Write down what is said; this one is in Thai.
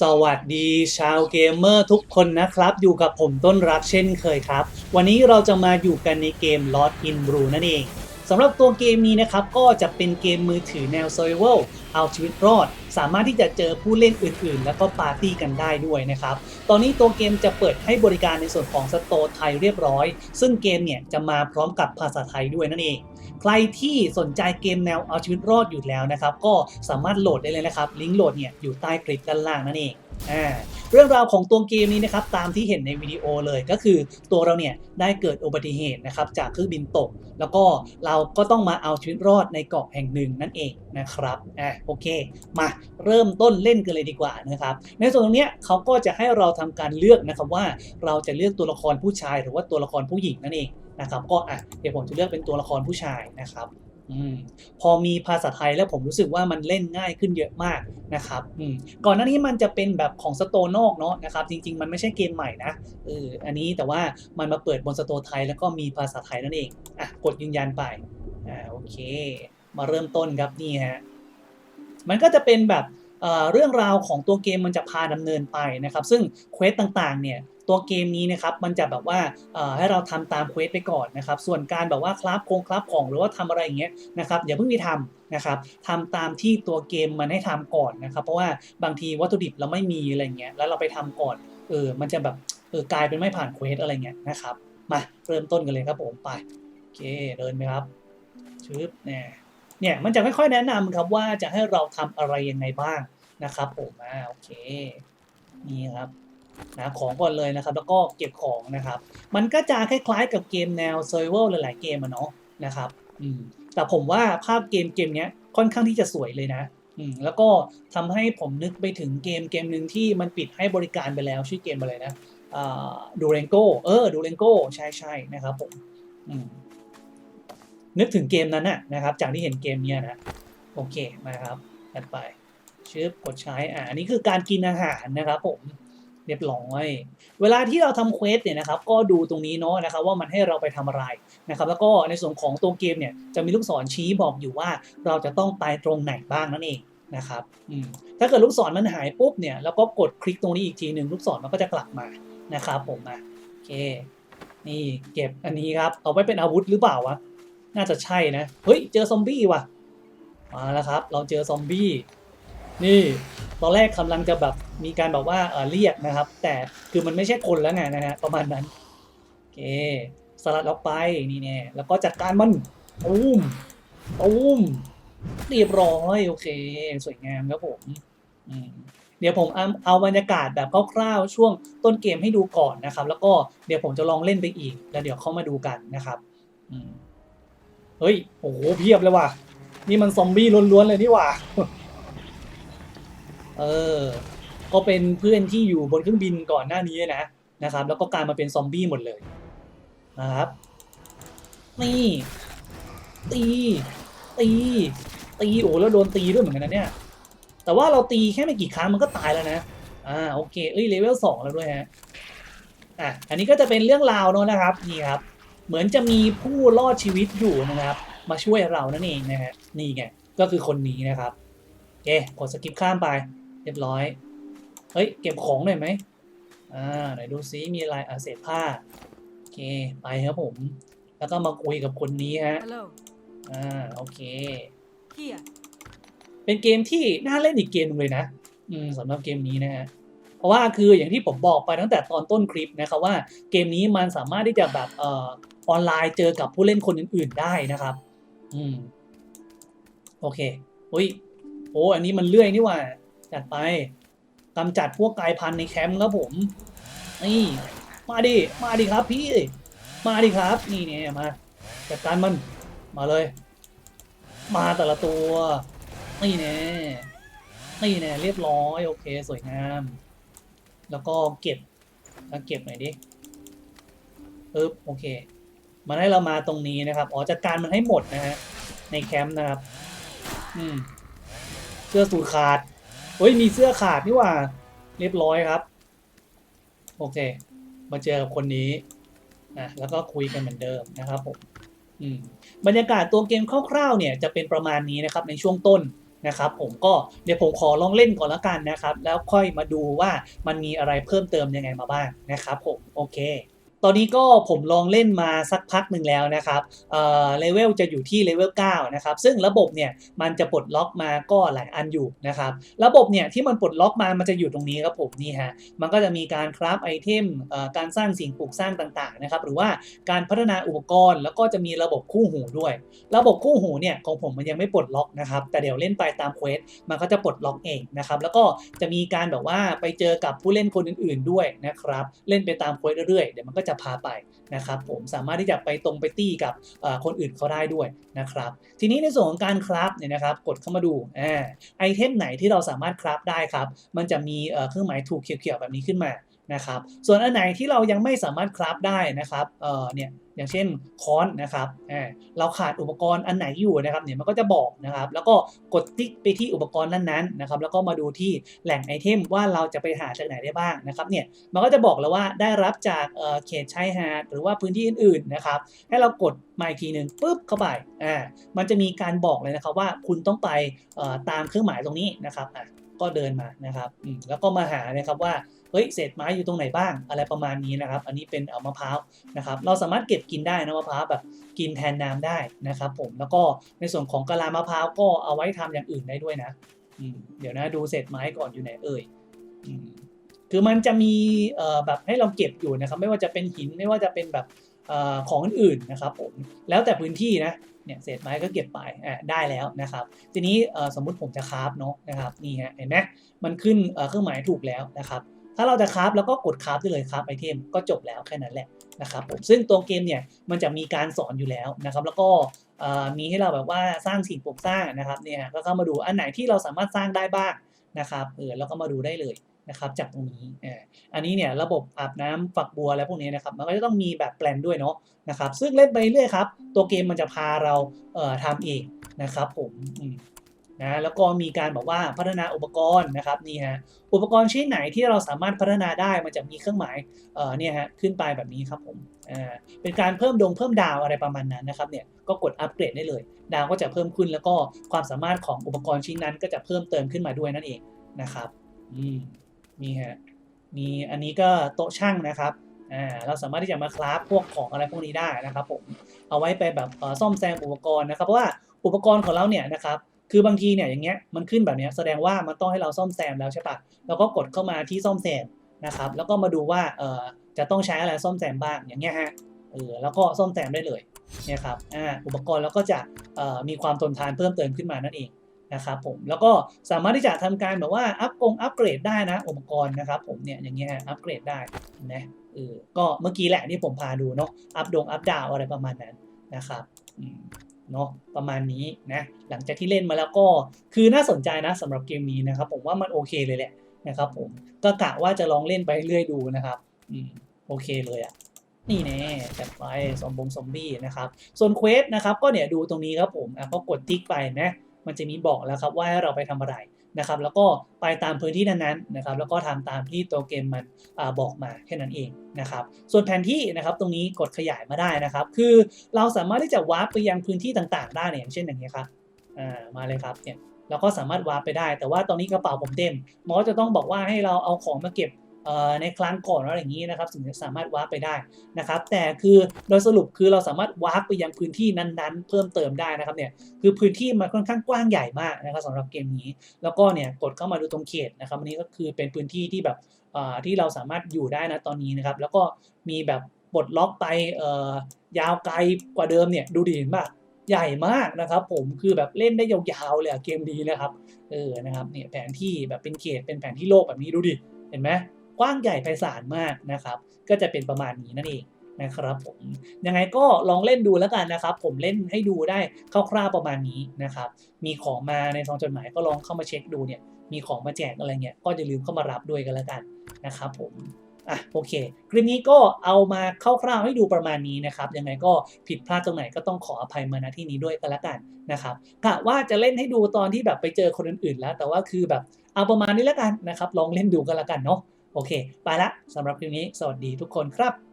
สวัสดีชาวเกมเมอร์ทุกคนนะครับ อยู่กับผมต้นรักเช่นเคยครับ วันนี้เราจะมาอยู่กันในเกม Lost in Blue นั่นเองสำหรับตัวเกมนี้นะครับ ก็จะเป็นเกมมือถือแนว Survival เอาชีวิตรอด สามารถที่จะเจอผู้เล่นอื่น ๆ แล้วก็ปาร์ตี้กันได้ด้วยนะครับ ตอนนี้ตัวเกมจะเปิดให้บริการในส่วนของสโตร์ไทยเรียบร้อย ซึ่งเกมเนี่ยจะมาพร้อมกับภาษาไทยด้วยนั่นเอง ใครที่สนใจเกมแนวเอาชีวิตรอดอยู่แล้วนะครับ ก็สามารถโหลดได้เลยนะครับ ลิงก์โหลดเนี่ยอยู่ใต้คลิปด้านล่างนั่นเองอ่าเรื่องราวของตัวเกมนี้นะครับตามที่เห็นในวิดีโอเลยก็คือตัวเราเนี่ยได้เกิดอุบัติเหตุนะครับจากเครื่องบินตก แล้วก็เราก็ต้องมาเอาชีวิตรอดในเกาะแห่งหนึ่งนั่นเองนะครับอ่าโอเค มาเริ่มต้นเล่นกันเลยดีกว่านะครับ ในส่วนตรงนี้เขาก็จะให้เราทำการเลือกนะครับว่าเราจะเลือกตัวละครผู้ชาย หรือว่าตัวละครผู้หญิงนั่นเองนะครับ ก็อะเดี๋ยวผมจะเลือกเป็นตัวละครผู้ชายนะครับอืมพอมีภาษาไทยแล้วผมรู้สึกว่ามันเล่นง่ายขึ้นเยอะมากนะครับอืมก่อนหน้านี้มันจะเป็นแบบของสโตนอกเนาะนะครับ จริง ๆ มันไม่ใช่เกมใหม่นะเอออันนี้แต่ว่ามันมาเปิดบนสโตไทยแล้วก็มีภาษาไทยนั่นเองอะกดยืนยันไปอ่าโอเค มาเริ่มต้นครับนี่ฮะ มันก็จะเป็นแบบเเรื่องราวของตัวเกมมันจะพาดำเนินไปนะครับ ซึ่งเควสต่างๆเนี่ยตัวเกมนี้นะครับมันจะแบบว่าให้เราทำตามเควสไปก่อนนะครับ ส่วนการแบบว่าคราฟโครงคราฟของหรือว่าทำอะไรอย่างเงี้ยนะครับอย่าเพิ่งไปทำนะครับทำตามที่ตัวเกมมันให้ทำก่อนนะครับ เพราะว่าบางทีวัตถุดิบเราไม่มีอะไรเงี้ยแล้วเราไปทำก่อนเออมันจะแบบเออกลายเป็นไม่ผ่านเควสอะไรเงี้ยนะครับมาเริ่มต้นกันเลยครับผมไปโอเคเดินไหมครับชึบเนี่ย เนี่ยมันจะค่อยๆแนะนำครับว่าจะให้เราทำอะไรยังไงบ้างนะครับผมอ่าโอเคนี่ครับนะของก่อนเลยนะครับ แล้วก็เก็บของนะครับ มันก็จะคล้ายๆกับเกมแนว Survival หลายๆเกมอะเนาะนะครับอืมแต่ผมว่าภาพเกมเกมเนี้ยค่อนข้างที่จะสวยเลยนะอืมแล้วก็ทำให้ผมนึกไปถึงเกมเกมหนึ่งที่มันปิดให้บริการไปแล้วชื่อเกมอะไรนะอ่าดูเรนโกเออดูเรนโกใช่ใช่นะครับผมอืม นึกถึงเกมนั้นน่ะนะครับ จากที่เห็นเกมเนี้ยนะโอเคมาครับถัดไปชืบกดใช้อ่าอันนี้คือการกินอาหารนะครับผมเรียบร้อย เวลาที่เราทำเควสเนี่ยนะครับ ก็ดูตรงนี้เนาะนะครับว่ามันให้เราไปทำอะไรนะครับ แล้วก็ในส่วนของตัวเกมเนี่ยจะมีลูกศรชี้บอกอยู่ว่าเราจะต้องไปตรงไหนบ้างนั่นเองนะครับอืมถ้าเกิดลูกศรมันหายปุ๊บเนี่ยแล้วก็กดคลิกตรงนี้อีกทีหนึ่งลูกศรมันก็จะกลับมานะครับผมมาโอเค นี่เก็บอันนี้ครับเอาไว้เป็นอาวุธหรือเปล่าวะ น่าจะใช่นะ เฮ้ย เจอซอมบี้ว่ะ มาแล้วครับ เราเจอซอมบี้ นี่ ตอนแรกกำลังจะแบบมีการแบบว่าเออเรียกนะครับ แต่คือมันไม่ใช่คนแล้วไงนะฮะประมาณนั้น โอเค สลัดออกไปนี่แน่แล้วก็จัดการมันตูมตูมเรียบร้อยโอเค สวยงามครับผมเดี๋ยวผมเอาเอาบรรยากาศแบบคร่าวๆช่วงต้นเกมให้ดูก่อนนะครับ แล้วก็เดี๋ยวผมจะลองเล่นไปอีก แล้วเดี๋ยวเข้ามาดูกันนะครับ อืม เฮ้ย โอ้โห เพียบเลยว่ะ นี่มันซอมบี้ล้วนๆเลยนี่ว่าเออ ก็เป็นเพื่อนที่อยู่บนเครื่องบินก่อนหน้านี้นะ นะครับ แล้วก็กลายมาเป็นซอมบี้หมดเลย นะครับ นี่ ตี ตี ตี โอ้แล้วโดนตีด้วยเหมือนกันนะเนี่ย แต่ว่าเราตีแค่ไม่กี่ครั้งมันก็ตายแล้วนะ อ่า โอเค เอ้ย เลเวลสองแล้วด้วยฮะ อะ อันนี้ก็จะเป็นเรื่องราวเนอะนะครับ นี่ครับ เหมือนจะมีผู้รอดชีวิตอยู่นะครับ มาช่วยเรานั่นเองนะฮะนี่ไงก็คือคนนี้นะครับโอเคกดสกิปข้ามไป เรียบร้อยเฮ้ยเก็บของหน่อยไหมอ่าไหนดูซิมีอะไรอะเศษผ้าโอเคไปครับผม แล้วก็มาคุยกับคนนี้ฮะ Hello. อ่าโอเค Here. เป็นเกมที่น่าเล่นอีกเกมหนึงเลยนะ อืมสำหรับเกมนี้นะฮะ เพราะว่าคืออย่างที่ผมบอกไปตั้งแต่ตอนต้นคลิปนะครับว่าเกมนี้มันสามารถที่จะแบบเอ่อออนไลน์เจอกับผู้เล่นคนอื่น ๆได้นะครับ อืมโอเคอุ้ยโอ้อันนี้มันเลื่อยนี่ว่าจัดไปกำจัดพวกกายพันธุ์ในแคมป์ครับผมนี่มาดิมาดิครับพี่ มาดิครับ นี่เนี่ยมาจัดการมันมาเลย มาแต่ละตัว นี่แน่นี่แน่เรียบร้อย โอเค สวยงาม แล้วก็เก็บแล้วเก็บหน่อยดิปึ๊บโอเค มันให้เรามาตรงนี้นะครับอ๋อจัดการมันให้หมดนะฮะในแคมป์นะครับ อืม เสื้อสูทขาดเฮ้ยมีเสื้อขาดนี่หว่า เรียบร้อยครับ โอเค มาเจอกับคนนี้นะแล้วก็คุยกันเหมือนเดิมนะครับผมอืมบรรยากาศตัวเกมคร่าวๆเนี่ยจะเป็นประมาณนี้นะครับในช่วงต้น นะครับผมก็เดี๋ยวผมขอลองเล่นก่อนละกันนะครับ แล้วค่อยมาดูว่ามันมีอะไรเพิ่มเติมยังไงมาบ้างนะครับผมโอเค ตอนนี้ก็ผมลองเล่นมาสักพักหนึ่งแล้วนะครับเอ่อเลเวลจะอยู่ที่เลเวล9นะครับซึ่งระบบเนี่ยมันจะปลดล็อกมาก็หลายอันอยู่นะครับระบบเนี่ยที่มันปลดล็อกมามันจะอยู่ตรงนี้ครับผมนี่ฮะมันก็จะมีการคราฟไอเทมเอ่อการสร้างสิ่งปลูกสร้างต่างๆนะครับหรือว่าการพัฒนาอุปกรณ์ แล้วก็จะมีระบบคู่หูด้วย ระบบคู่หูเนี่ยของผมมันยังไม่ปลดล็อกนะครับแต่เดี๋ยวเล่นไปตามเควสมันก็จะปลดล็อกเองนะครับแล้วก็จะมีการแบบว่าไปเจอกับผู้เล่นคนอื่น ๆด้วยนะครับเล่นไปตามเควสเรื่อยๆเดี๋ยวมันก็จะพาไปนะครับผมสามารถที่จะไปตรงไปตี้กับคนอื่นเขาได้ด้วยนะครับ ทีนี้ในส่วนของการคราฟเนี่ยนะครับกดเข้ามาดูไอเทมไหนที่เราสามารถคราฟได้ครับ มันจะมีเครื่องหมายถูกเขียวๆแบบนี้ขึ้นมา นะครับ ส่วนอันไหนที่เรายังไม่สามารถคราฟได้นะครับเออเนี่ยอย่างเช่นค้อนนะครับเราขาดอุปกรณ์อันไหนอยู่นะครับเนี่ยมันก็จะบอกนะครับ แล้วก็กดติ๊กไปที่อุปกรณ์นั้นๆนะครับ แล้วก็มาดูที่แหล่งไอเทมว่าเราจะไปหาจากไหนได้บ้างนะครับเนี่ยมันก็จะบอกแล้วว่าได้รับจากเขตชายหาดหรือว่าพื้นที่อื่นๆนะครับ ให้เรากดมาอีกทีหนึ่งปุ๊บเข้าไปอ่ามันจะมีการบอกเลยนะครับว่าคุณต้องไปตามเครื่องหมายตรงนี้นะครับอะก็เดินมานะครับอืมแล้วก็มาหานะครับว่า ฮ้ยเศษไม้อยู่ตรงไหนบ้าง อะไรประมาณนี้นะครับ อันนี้เป็นเอามะพร้าวนะครับ เราสามารถเก็บกินได้นะมะพร้าวแบบกินแทนน้ำได้นะครับ ผมแล้วก็ในส่วนของกะลามะพร้าวก็เอาไว้ทำอย่างอื่นได้ด้วยนะเดี๋ยวนะดูเศษไม้ก่อนอยู่ไหนเอ่ยคือมันจะมีแบบให้เราเก็บอยู่นะครับ ไม่ว่าจะเป็นหินไม่ว่าจะเป็นแบบอของอื่นๆนะครับผมแล้วแต่พื้นที่นะเนี่ยเศษไม้ก็เก็บไปได้แล้วนะครับ ทีนี้สมมุติผมจะคราฟเนาะนะครับนี่ฮะเห็นไหมมันขึ้นเครื่องหมายถูกแล้วนะครับ ถ้าเราจะคราฟแล้วก็กดคราฟได้เลยคราฟไอเทมก็จบแล้วแค่นั้นแหละนะครับผมซึ่งตัวเกมเนี่ยมันจะมีการสอนอยู่แล้วนะครับ แล้วก็มีให้เราแบบว่าสร้างสิ่งปลูกสร้างนะครับเนี่ยก็เข้ามาดูอันไหนที่เราสามารถสร้างได้บ้างนะครับเออแล้วก็มาดูได้เลยนะครับจากตรงนี้อันนี้เนี่ยระบบอาบน้ำฝักบัวอะไรพวกนี้นะครับมันก็จะต้องมีแบบแปลนด้วยเนาะนะครับซึ่งเล่นไปเรื่อยครับ ตัวเกมมันจะพาเราเอ่อทำเองนะครับผม นะแล้วก็มีการบอกว่าพัฒนาอุปกรณ์นะครับนี่ฮะอุปกรณ์ชิ้นไหนที่เราสามารถพัฒนาได้มันจะมีเครื่องหมายเอ่อเนี่ยฮะขึ้นไปแบบนี้ครับผมอ่าเป็นการเพิ่มดงเพิ่มดาวอะไรประมาณนั้นนะครับเนี่ยก็กดอัปเกรดได้เลย ดาวก็จะเพิ่มขึ้นแล้วก็ความสามารถของอุปกรณ์ชิ้นนั้นก็จะเพิ่มเติมขึ้นมาด้วยนั่นเองนะครับอืมนี่ฮะมีอันนี้ก็โต๊ะช่างนะครับอ่าเราสามารถที่จะมาคราฟพวกของอะไรพวกนี้ได้นะครับผมเอาไว้ไปแบบซ่อมแซมอุปกรณ์นะครับเพราะว่าอุปกรณ์ของเราเนี่ยนะครับ คือบางทีเนี่ยอย่างเงี้ยมันขึ้นแบบเนี้ยแสดงว่ามันต้องให้เราซ่อมแซมแล้วใช่ปะเราก็กดเข้ามาที่ซ่อมแซมนะครับ แล้วก็มาดูว่าเออจะต้องใช้อะไรซ่อมแซมบ้างอย่างเงี้ยฮะเออแล้วก็ซ่อมแซมได้เลยเนี่ยครับอ่าอุปกรณ์แล้วก็จะเอ่อมีความทนทานเพิ่มเติมขึ้นมานั่นเองนะครับผมแล้วก็สามารถที่จะทำการแบบว่าอัพกงอัปเกรดได้นะอุปกรณ์นะครับผมเนี่ยอย่างเงี้ยอัปเกรดได้นะเออก็เมื่อกี้แหละที่ผมพาดูเนาะอัปดงอัปดาวอะไรประมาณนั้นนะครับอืม เนาะประมาณนี้นะหลังจากที่เล่นมาแล้วก็คือน่าสนใจนะสำหรับเกมนี้นะครับ ผมว่ามันโอเคเลยแหละนะครับผมก็กะว่าจะลองเล่นไปเรื่อยดูนะครับอืมโอเคเลยอะนี่แน่จัดไปซอมบงซอมบี้นะครับ ส่วนเควสนะครับก็เนี่ยดูตรงนี้ครับผมอะก็กดติ๊กไปนะมันจะมีบอกแล้วครับว่าให้เราไปทำอะไร นะครับแล้วก็ไปตามพื้นที่นั้นๆนะครับแล้วก็ทำตามที่ตัวเกมมันอบอกมาแค่นั้นเองนะครับส่วนแผนที่นะครับตรงนี้กดขยายมาได้นะครับ คือเราสามารถที่จะวาร์ปไปยังพื้นที่ต่างๆ ได้เนี่ยอย่างเช่นอย่างนี้ครับมาเลยครับเนี่ยเราก็สามารถวาร์ปไปได้ แต่ว่าตอนนี้กระเป๋าผมเต็มหมอจะต้องบอกว่าให้เราเอาของมาเก็บ ในครั้งก่อนอะไรอย่างนี้นะครับถึงจะสามารถวาร์ปไปได้นะครับ แต่คือโดยสรุปคือเราสามารถวาร์ปไปยังพื้นที่นั้นๆ เพิ่มเติมได้นะครับเนี่ยคือพื้นที่มันค่อนข้างกว้างใหญ่มากนะครับสำหรับเกมนี้ แล้วก็เนี่ยกดเข้ามาดูตรงเขตนะครับอันนี้ก็คือเป็นพื้นที่ที่แบบที่เราสามารถอยู่ได้นะตอนนี้นะครับแล้วก็มีแบบปลดล็อกไปยาวไกลกว่าเดิมเนี่ยดูดีเห็นป่ะใหญ่มากนะครับ ผมคือแบบเล่นได้ยาวๆเลยเกมนี้นะครับเออนะครับเนี่ยแผนที่แบบเป็นเขตเป็นแผนที่โลกแบบนี้ดูดิเห็นไหม กว้างใหญ่ไพศาลมากนะครับ ก็จะเป็นประมาณนี้นั่นเองนะครับผมยังไงก็ลองเล่นดูแล้วกันนะครับ ผมเล่นให้ดูได้คร่าวๆประมาณนี้นะครับ มีของมาในซองจดหมายก็ลองเข้ามาเช็คดูเนี่ย มีของมาแจกอะไรเงี้ยก็อย่าลืมเข้ามารับด้วยกันแล้วกันนะครับผมอะโอเค คลิปนี้ก็เอามาคร่าวๆให้ดูประมาณนี้นะครับยังไงก็ผิดพลาดตรงไหนก็ต้องขออภัยมาณที่นี้ด้วยกันละกันนะครับกะว่าจะเล่นให้ดูตอนที่แบบไปเจอคนอื่นๆแล้ว แต่ว่าคือแบบเอาประมาณนี้แล้วกันนะครับ ลองเล่นดูกันละกันเนาะ โอเค ไปละสำหรับคลิปนี้ สวัสดีทุกคนครับ